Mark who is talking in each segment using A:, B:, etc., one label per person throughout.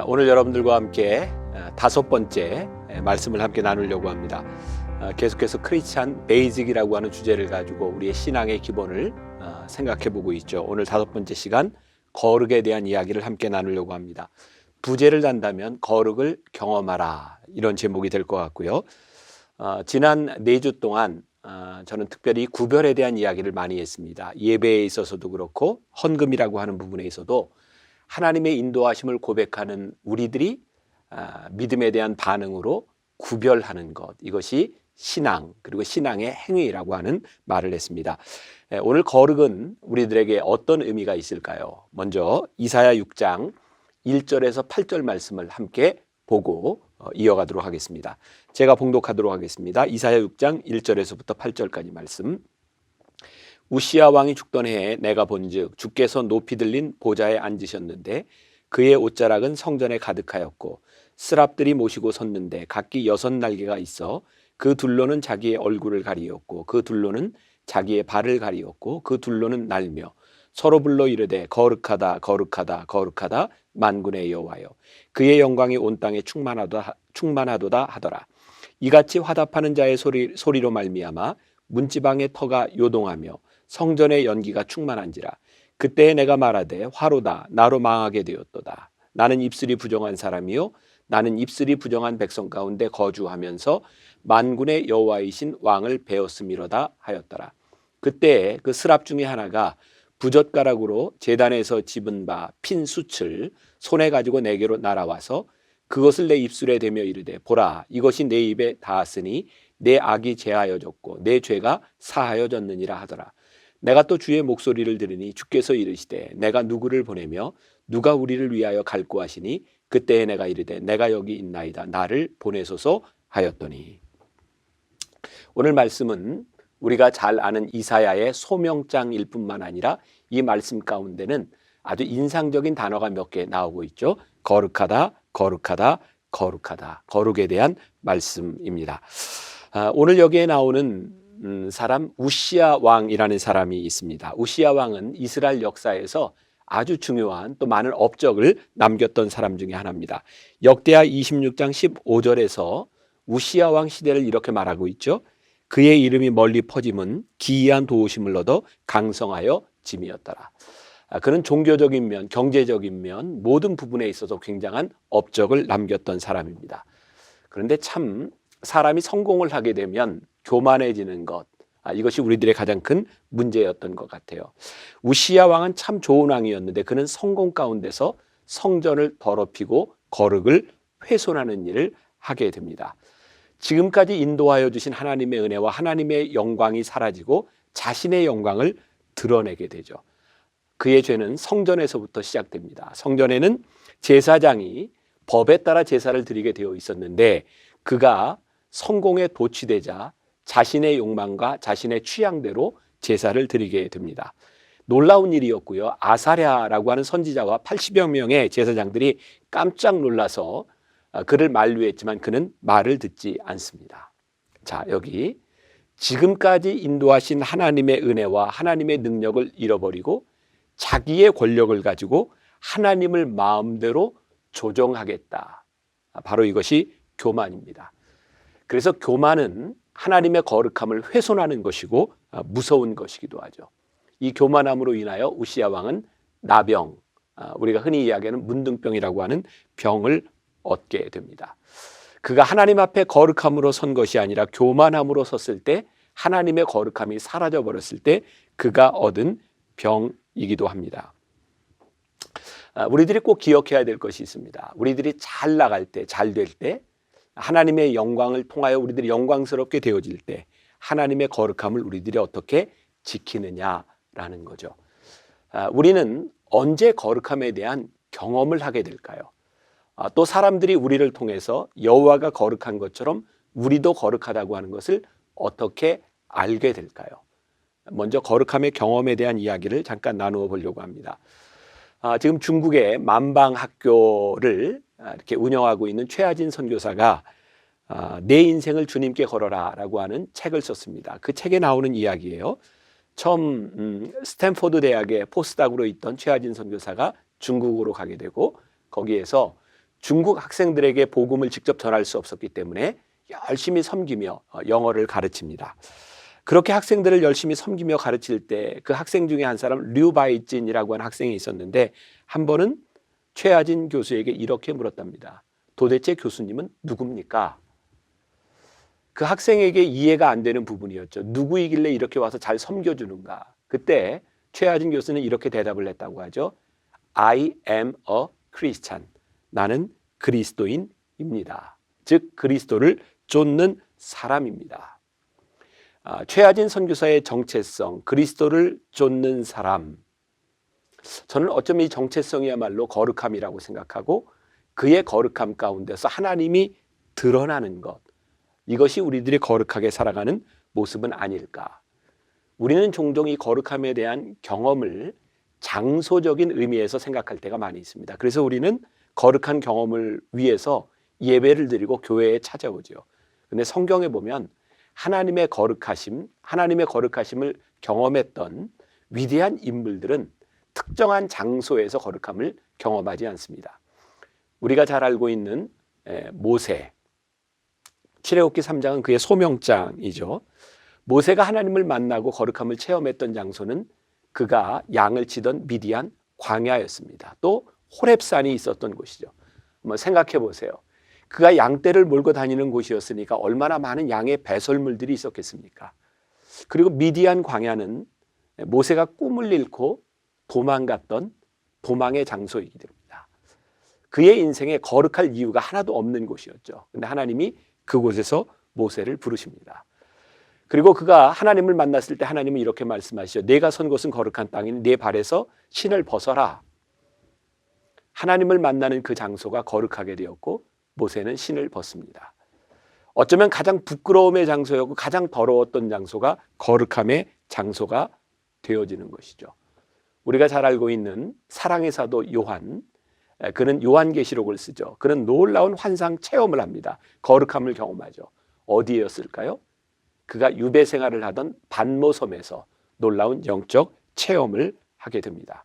A: 자, 오늘 여러분들과 함께 어, 다섯 번째 에, 말씀을 함께 나누려고 합니다. 어, 계속해서 크리스찬 베이직이라고 하는 주제를 가지고 우리의 신앙의 기본을 어, 생각해 보고 있죠. 오늘 다섯 번째 시간 거룩에 대한 이야기를 함께 나누려고 합니다. 부제를 단다면 거룩을 경험하라 이런 제목이 될 것 같고요. 어, 지난 네 주 동안 어, 저는 특별히 구별에 대한 이야기를 많이 했습니다. 예배에 있어서도 그렇고 헌금이라고 하는 부분에 있어도 하나님의 인도하심을 고백하는 우리들이 아, 믿음에 대한 반응으로 구별하는 것 이것이 신앙 그리고 신앙의 행위라고 하는 말을 했습니다. 에, 오늘 거룩은 우리들에게 어떤 의미가 있을까요? 먼저 이사야 6장 1절에서 8절 말씀을 함께 보고 어, 이어가도록 하겠습니다. 제가 봉독하도록 하겠습니다. 이사야 6장 1절에서부터 8절까지 말씀. 우시아 왕이 죽던 해에 내가 본즉 주께서 높이 들린 보좌에 앉으셨는데 그의 옷자락은 성전에 가득하였고 스랍들이 모시고 섰는데 각기 여섯 날개가 있어 그 둘로는 자기의 얼굴을 가리었고 그 둘로는 자기의 발을 가리었고 그 둘로는 날며 서로 불러 이르되 거룩하다 거룩하다 거룩하다 만군의 여호와여. 그의 영광이 온 땅에 충만하다 충만하도다 하더라. 이같이 화답하는 자의 소리 소리로 말미암아 문지방의 터가 요동하며 성전의 연기가 충만한지라. 그때에 내가 말하되 화로다 나로 망하게 되었도다. 나는 입술이 부정한 사람이요 나는 입술이 부정한 백성 가운데 거주하면서 만군의 여호와이신 왕을 배웠음이로다 하였더라. 그때 그 스랍 중에 하나가 부젓가락으로 재단에서 집은 바 핀 숯을 손에 가지고 내게로 날아와서 그것을 내 입술에 대며 이르되 보라 이것이 내 입에 닿았으니 내 악이 제하여졌고 내 죄가 사하여졌느니라 하더라 내가 또 주의 목소리를 들으니 주께서 이르시되 내가 누구를 보내며 누가 우리를 위하여 갈고 하시니 그때에 내가 이르되 내가 여기 있나이다 나를 보내소서 하였더니 오늘 말씀은 우리가 잘 아는 이사야의 소명장일 뿐만 아니라 이 말씀 가운데는 아주 인상적인 단어가 몇 개 나오고 있죠. 거룩하다, 거룩하다, 거룩하다. 거룩에 대한 말씀입니다. 아, 오늘 여기에 나오는 음, 사람 우시아 왕이라는 사람이 있습니다. 우시아 왕은 이스라엘 역사에서 아주 중요한 또 많은 업적을 남겼던 사람 중에 하나입니다. 역대하 26장 15절에서 우시아 왕 시대를 이렇게 말하고 있죠. 그의 이름이 멀리 퍼짐은 기이한 도우심을 얻어 강성하여 짐이었더라. 아, 그는 종교적인 면, 경제적인 면 모든 부분에 있어서 굉장한 업적을 남겼던 사람입니다. 그런데 참 사람이 성공을 하게 되면 교만해지는 것 아, 이것이 우리들의 가장 큰 문제였던 것 같아요. 우시야 왕은 참 좋은 왕이었는데 그는 성공 가운데서 성전을 더럽히고 거룩을 훼손하는 일을 하게 됩니다. 지금까지 인도하여 주신 하나님의 은혜와 하나님의 영광이 사라지고 자신의 영광을 드러내게 되죠. 그의 죄는 성전에서부터 시작됩니다. 성전에는 제사장이 법에 따라 제사를 드리게 되어 있었는데 그가 성공에 도취되자 자신의 욕망과 자신의 취향대로 제사를 드리게 됩니다. 놀라운 일이었고요. 아사랴라고 하는 선지자와 80여 명의 제사장들이 깜짝 놀라서 아, 그를 만류했지만 그는 말을 듣지 않습니다. 자, 여기 지금까지 인도하신 하나님의 은혜와 하나님의 능력을 잃어버리고 자기의 권력을 가지고 하나님을 마음대로 조정하겠다. 아, 바로 이것이 교만입니다. 그래서 교만은 하나님의 거룩함을 훼손하는 것이고 아, 무서운 것이기도 하죠. 이 교만함으로 인하여 우시아 왕은 나병, 우리가 흔히 이야기하는 문둥병이라고 하는 병을 얻게 됩니다. 그가 하나님 앞에 거룩함으로 선 것이 아니라 교만함으로 섰을 때 하나님의 거룩함이 사라져 버렸을 때 그가 얻은 병이기도 합니다. 아, 우리들이 꼭 기억해야 될 것이 있습니다. 우리들이 잘 나갈 때, 잘 될 때, 하나님의 영광을 통하여 우리들이 영광스럽게 되어질 때, 하나님의 거룩함을 우리들이 어떻게 지키느냐라는 거죠. 아, 우리는 언제 거룩함에 대한 경험을 하게 될까요? 아, 또 사람들이 우리를 통해서 여호와가 거룩한 것처럼 우리도 거룩하다고 하는 것을 어떻게 알게 될까요? 먼저 거룩함의 경험에 대한 이야기를 잠깐 나누어 보려고 합니다. 아, 지금 중국의 만방 학교를 아, 이렇게 운영하고 있는 최하진 선교사가 아, 내 인생을 주님께 걸어라라고 하는 책을 썼습니다. 그 책에 나오는 이야기예요. 처음 음, 스탠포드 대학의 포스닥으로 있던 최하진 선교사가 중국으로 가게 되고 거기에서 중국 학생들에게 복음을 직접 전할 수 없었기 때문에 열심히 섬기며 어, 영어를 가르칩니다. 그렇게 학생들을 열심히 섬기며 가르칠 때 그 학생 중에 한 사람 류바이진이라고 하는 학생이 있었는데 한 번은 최하진 교수에게 이렇게 물었답니다. 도대체 교수님은 누굽니까? 그 학생에게 이해가 안 되는 부분이었죠. 누구이길래 이렇게 와서 잘 섬겨주는가? 그때 최하진 교수는 이렇게 대답을 했다고 하죠. I am a Christian. 나는 그리스도인입니다. 즉 그리스도를 쫓는 사람입니다. 아, 최하진 선교사의 정체성, 그리스도를 쫓는 사람. 저는 어쩌면 이 정체성이야말로 거룩함이라고 생각하고 그의 거룩함 가운데서 하나님이 드러나는 것. 이것이 우리들이 거룩하게 살아가는 모습은 아닐까. 우리는 종종 이 거룩함에 대한 경험을 장소적인 의미에서 생각할 때가 많이 있습니다. 그래서 우리는 거룩한 경험을 위해서 예배를 드리고 교회에 찾아오죠. 근데 성경에 보면 하나님의 거룩하심, 하나님의 거룩하심을 경험했던 위대한 인물들은 특정한 장소에서 거룩함을 경험하지 않습니다. 우리가 잘 알고 있는 모세, 출애굽기 3장은 그의 소명장이죠. 모세가 하나님을 만나고 거룩함을 체험했던 장소는 그가 양을 치던 미디안 광야였습니다. 또 호렙산이 있었던 곳이죠. 한번 생각해 보세요. 그가 양떼를 몰고 다니는 곳이었으니까 얼마나 많은 양의 배설물들이 있었겠습니까? 그리고 미디안 광야는 모세가 꿈을 잃고 도망갔던 도망의 장소이기 됩니다. 그의 인생에 거룩할 이유가 하나도 없는 곳이었죠. 근데 하나님이 그곳에서 모세를 부르십니다. 그리고 그가 하나님을 만났을 때 하나님은 이렇게 말씀하시죠. 내가 선 곳은 거룩한 땅이니 내 발에서 신을 벗어라. 하나님을 만나는 그 장소가 거룩하게 되었고 모세는 신을 벗습니다. 어쩌면 가장 부끄러움의 장소였고 가장 더러웠던 장소가 거룩함의 장소가 되어지는 것이죠. 우리가 잘 알고 있는 사랑의 사도 요한, 그는 요한계시록을 쓰죠. 그는 놀라운 환상 체험을 합니다. 거룩함을 경험하죠. 어디였을까요? 그가 유배 생활을 하던 반모섬에서 놀라운 영적 체험을 하게 됩니다.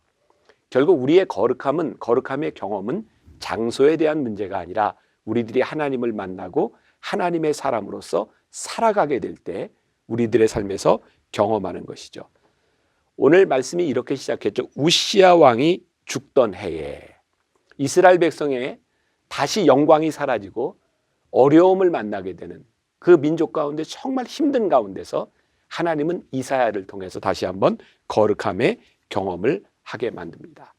A: 결국 우리의 거룩함은 거룩함의 경험은 장소에 대한 문제가 아니라 우리들이 하나님을 만나고 하나님의 사람으로서 살아가게 될 때 우리들의 삶에서 경험하는 것이죠. 오늘 말씀이 이렇게 시작했죠. 우시아 왕이 죽던 해에 이스라엘 백성의 다시 영광이 사라지고 어려움을 만나게 되는 그 민족 가운데 정말 힘든 가운데서 하나님은 이사야를 통해서 다시 한번 거룩함의 경험을 하게 만듭니다.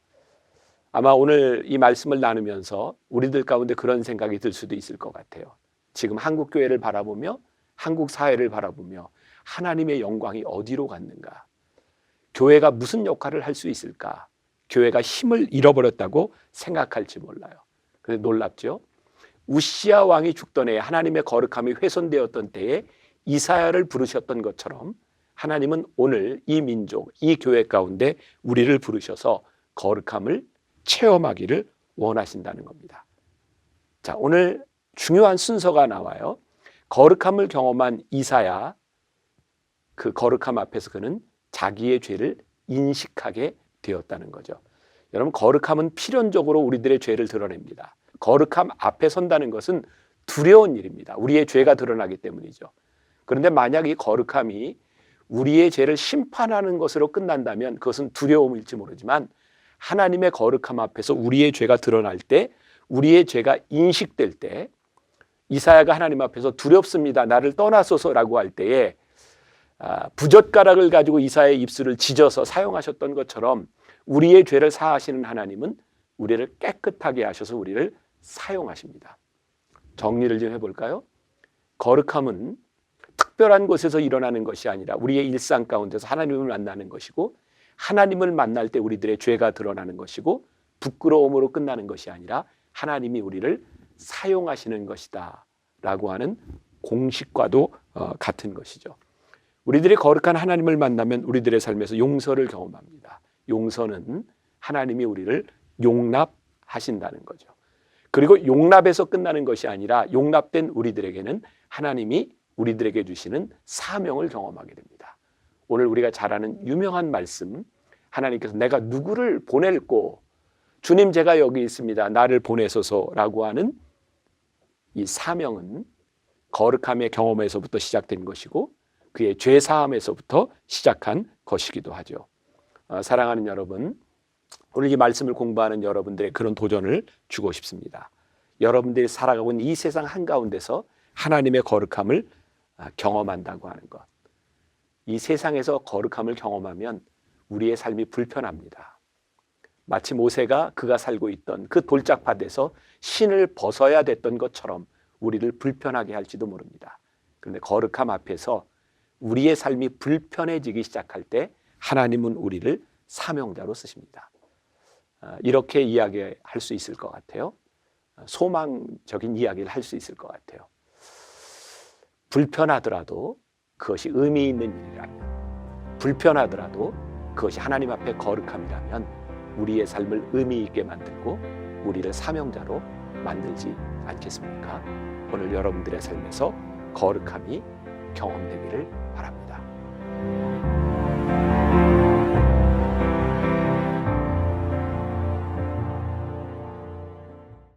A: 아마 오늘 이 말씀을 나누면서 우리들 가운데 그런 생각이 들 수도 있을 것 같아요. 지금 한국 교회를 바라보며 한국 사회를 바라보며 하나님의 영광이 어디로 갔는가? 교회가 무슨 역할을 할 수 있을까? 교회가 힘을 잃어버렸다고 생각할지 몰라요. 그런데 놀랍죠? 우시아 왕이 죽던 해에 하나님의 거룩함이 훼손되었던 때에 이사야를 부르셨던 것처럼 하나님은 오늘 이 민족, 이 교회 가운데 우리를 부르셔서 거룩함을 체험하기를 원하신다는 겁니다. 자, 오늘 중요한 순서가 나와요. 거룩함을 경험한 이사야, 그 거룩함 앞에서 그는 자기의 죄를 인식하게 되었다는 거죠. 여러분, 거룩함은 필연적으로 우리들의 죄를 드러냅니다. 거룩함 앞에 선다는 것은 두려운 일입니다. 우리의 죄가 드러나기 때문이죠. 그런데 만약 이 거룩함이 우리의 죄를 심판하는 것으로 끝난다면 그것은 두려움일지 모르지만 하나님의 거룩함 앞에서 우리의 죄가 드러날 때 우리의 죄가 인식될 때 이사야가 하나님 앞에서 두렵습니다. 나를 떠나소서라고 할 때에 아, 부젓가락을 가지고 이사야의 입술을 찢어서 사용하셨던 것처럼 우리의 죄를 사하시는 하나님은 우리를 깨끗하게 하셔서 우리를 사용하십니다. 정리를 좀 해볼까요? 거룩함은 특별한 곳에서 일어나는 것이 아니라 우리의 일상 가운데서 하나님을 만나는 것이고 하나님을 만날 때 우리들의 죄가 드러나는 것이고 부끄러움으로 끝나는 것이 아니라 하나님이 우리를 사용하시는 것이다 라고 하는 공식과도 어, 같은 것이죠. 우리들이 거룩한 하나님을 만나면 우리들의 삶에서 용서를 경험합니다. 용서는 하나님이 우리를 용납하신다는 거죠. 그리고 용납에서 끝나는 것이 아니라 용납된 우리들에게는 하나님이 우리들에게 주시는 사명을 경험하게 됩니다. 오늘 우리가 잘 아는 유명한 말씀 하나님께서 내가 누구를 보낼고 주님 제가 여기 있습니다. 나를 보내소서라고 하는 이 사명은 거룩함의 경험에서부터 시작된 것이고 그의 죄 사함에서부터 시작한 것이기도 하죠. 어, 사랑하는 여러분, 오늘 이 말씀을 공부하는 여러분들의 그런 도전을 주고 싶습니다. 여러분들이 살아가고 있는 이 세상 한가운데서 하나님의 거룩함을 아, 경험한다고 하는 것. 이 세상에서 거룩함을 경험하면 우리의 삶이 불편합니다. 마치 모세가 그가 살고 있던 그 돌짝밭에서 신을 벗어야 됐던 것처럼 우리를 불편하게 할지도 모릅니다. 그런데 거룩함 앞에서 우리의 삶이 불편해지기 시작할 때 하나님은 우리를 사명자로 쓰십니다. 아, 이렇게 이야기할 수 있을 것 같아요. 아, 소망적인 이야기를 할 수 있을 것 같아요. 불편하더라도 그것이 의미 있는 일이라면, 불편하더라도 그것이 하나님 앞에 거룩함이라면 우리의 삶을 의미 있게 만들고 우리를 사명자로 만들지 않겠습니까? 오늘 여러분들의 삶에서 거룩함이 경험되기를.